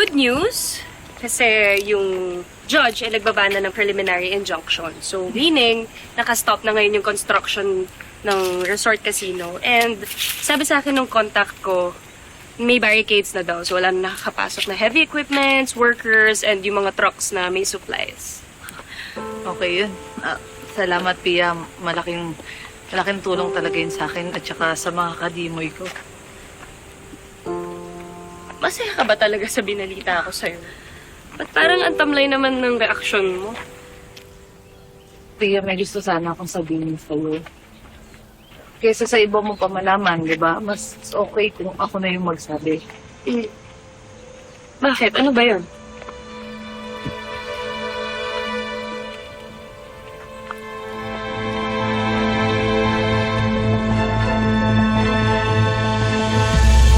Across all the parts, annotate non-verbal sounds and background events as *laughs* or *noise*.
good news, kasi yung judge ay nagbabana ng preliminary injunction. So, meaning, nakastop na ngayon yung construction ng resort casino. And sabi sa akin ng contact ko, may barricades na daw. So, wala na nakakapasok na heavy equipments, workers, and yung mga trucks na may supplies. Okay yun. Ah, salamat, Pia. Malaking, malaking tulong talaga yun sa akin at saka sa mga kadimoy ko. Masaya ka ba talaga sa binalita ako sa'yo? Ba't parang ang tamlay naman ng reaksyon mo? Pia, may gusto sana akong sabihin sa'yo. Kesa sa iba mo pa malaman, di ba? Mas okay kung ako na yung magsabi. Mm. Bakit? Ano ba yun?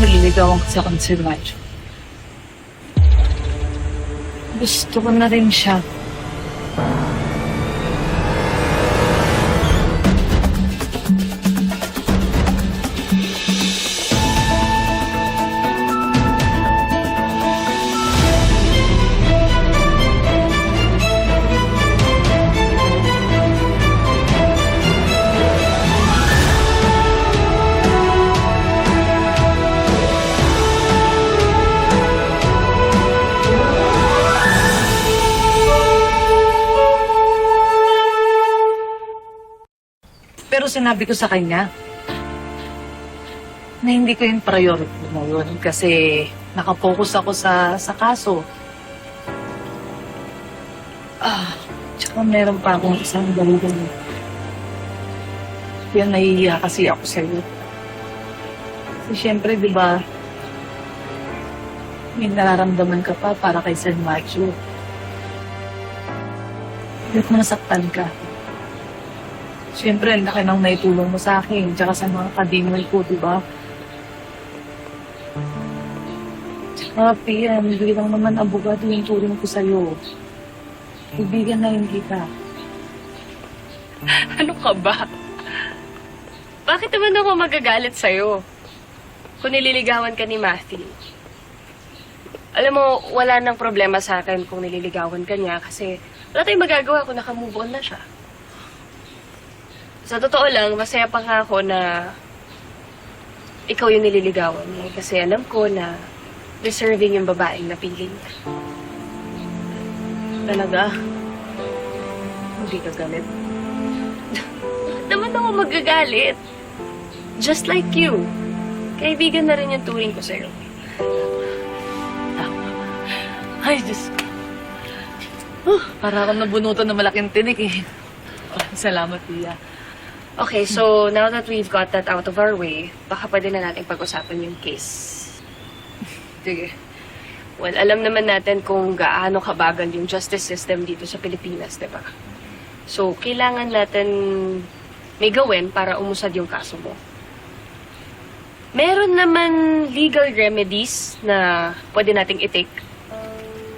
Naliligawan ko sa conservation. Gusto ko na rin siya. Pero sinabi ko sa kanya na hindi ko yung priority na yun kasi nakapokus ako sa, sa kaso. Ah, tsaka meron pa akong isang daligan. Yan, nahihiya kasi ako sa iyo. Kasi syempre, di ba, may nararamdaman ka pa para kay San Macho. Ba't nasaktan ka? Siyempre, ang laki ng naitulong mo sa akin, tsaka sa mga kadimoy ko, di ba? Tsaka, Pia, hindi lang naman abogado yung turing ko sa'yo. Kaibigan na rin kita. *laughs* Ano ka ba? Bakit naman ako magagalit sa'yo? Kung nililigawan ka ni Matthew. Alam mo, wala nang problema sa akin kung nililigawan ka niya kasi wala tayong magagawa kung nakamove on na siya. Sa totoo lang, masaya pa nga ako na ikaw yung nililigawan niya kasi alam ko na deserving yung babaeng napili niya. Talaga? Hindi ka galit? *laughs* Naman ako magagalit? Just like you. Kaibigan na rin yung turing ko sa'yo. *laughs* Ay, Diyos ko. Huh, para akong nabunutan ng malaking tinik eh. Oh, *laughs* salamat, Pia. Okay, so now that we've got that out of our way, baka pwede na natin pag-usapan yung case. Sige. Well, alam naman natin kung gaano kabagal yung justice system dito sa Pilipinas, di ba? So, kailangan natin may gawin para umusad yung kaso mo. Meron naman legal remedies na pwede nating i-take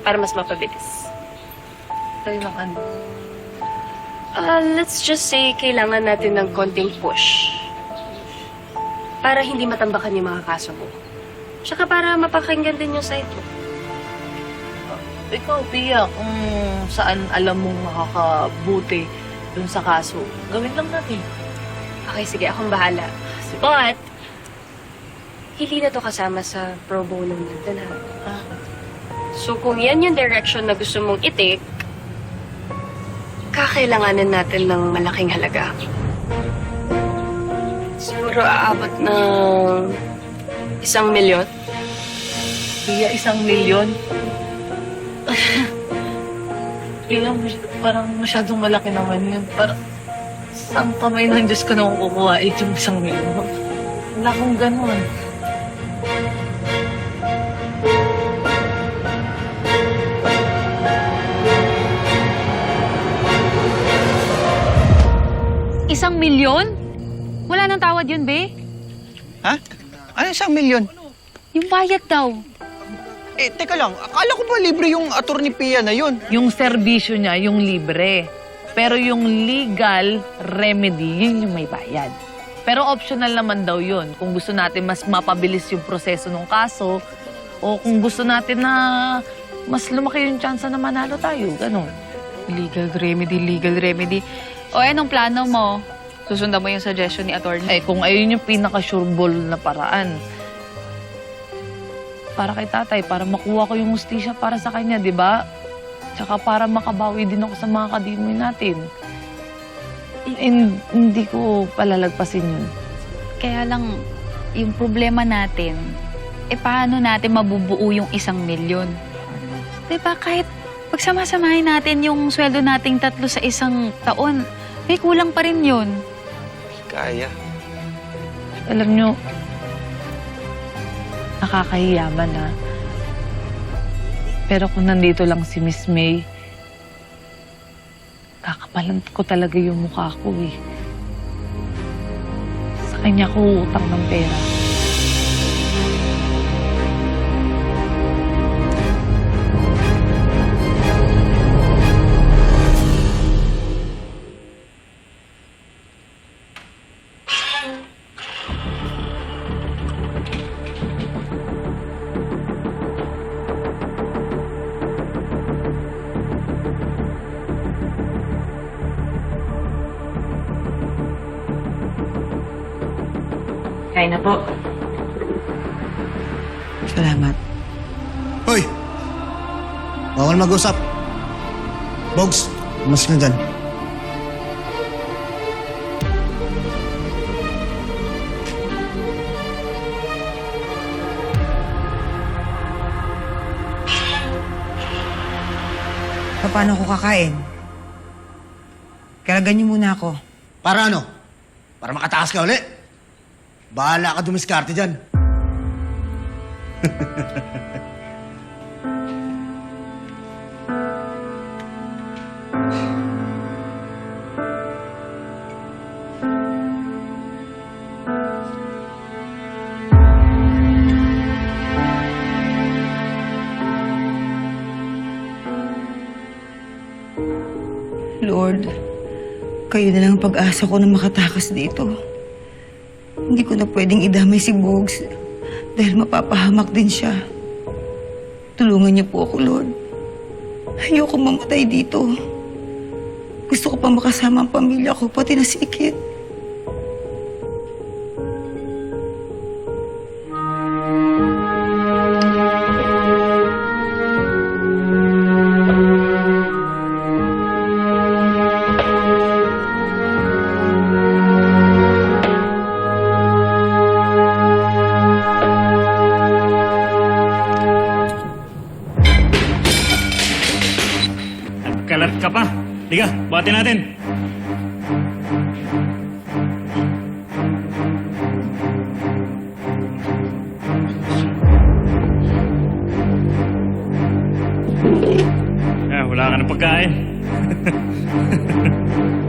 para mas mapabilis. Tayo lang ano. Uh, let's just say kailangan natin ng konting push para hindi matambakan yung mga kaso mo. Tsaka para mapakinggan din yung side mo. Ikaw, Pia, kung saan alam mong makakabuti dun sa kaso, gawin lang natin. Okay, sige, akong bahala. But, hindi na to kasama sa pro bono natin, ha? Ah, So, kung yan yung direction na gusto mong i-take, kakailanganin natin ng malaking halaga. Siguro aabot ng isang milyon. Pia, isang milyon. Mas- parang masyadong malaki naman yun. Parang, saan kamay ng Diyos ko na kukuha eh, yung isang milyon? Wala akong ganun. Isang milyon? Wala nang tawad yun, be. Ha? Ano isang milyon? Yung bayad daw. Eh, teka lang. Akala ko ba libre yung attorney Pia na yun? Yung serbisyo niya, yung libre. Pero yung legal remedy, yun yung may bayad. Pero optional naman daw yun. Kung gusto natin mas mapabilis yung proseso ng kaso, O kung gusto natin na mas lumaki yung chance na manalo tayo, ganun. Legal remedy, legal remedy. O, anong plano mo? Susundan mo yung suggestion ni attorney? Eh, kung ayun yung pinaka-sureball na paraan. Para kay tatay, para makuha ko yung mustisya para sa kanya, di ba? Tsaka para makabawi din ako sa mga kadimoy natin. In- hindi ko palalagpasin yun. Kaya lang, yung problema natin, eh paano natin mabubuo yung isang milyon? Diba kahit pagsamasamahin natin yung sweldo nating tatlo sa isang taon, may kulang pa rin yun. Kaya. Alam nyo, nakakahiyaman na. Pero kung nandito lang si Miss May, kakapalan ko talaga yung mukha ko eh. Sa kanya ko utang ng pera. Salamat. Hoy! Bawal mag-usap. Bogs, mas ka dyan. Paano ako kakain? Kalagan niyo muna ako. Para ano? Para makatakas ka uli? Bahala ka dumiskarte dyan. Lord, kayo na lang ang pag-asa ko na makatakas dito. Hindi ko na pwedeng idamay si Bogs dahil mapapahamak din siya. Tulungan niyo po ako, Lord. Ayoko mamatay dito. Gusto ko pa makasama ang pamilya ko, pati na si Kit. Kalat ka pa. Liga, buhatin natin. Ah, wala ka ng pagkain. *laughs*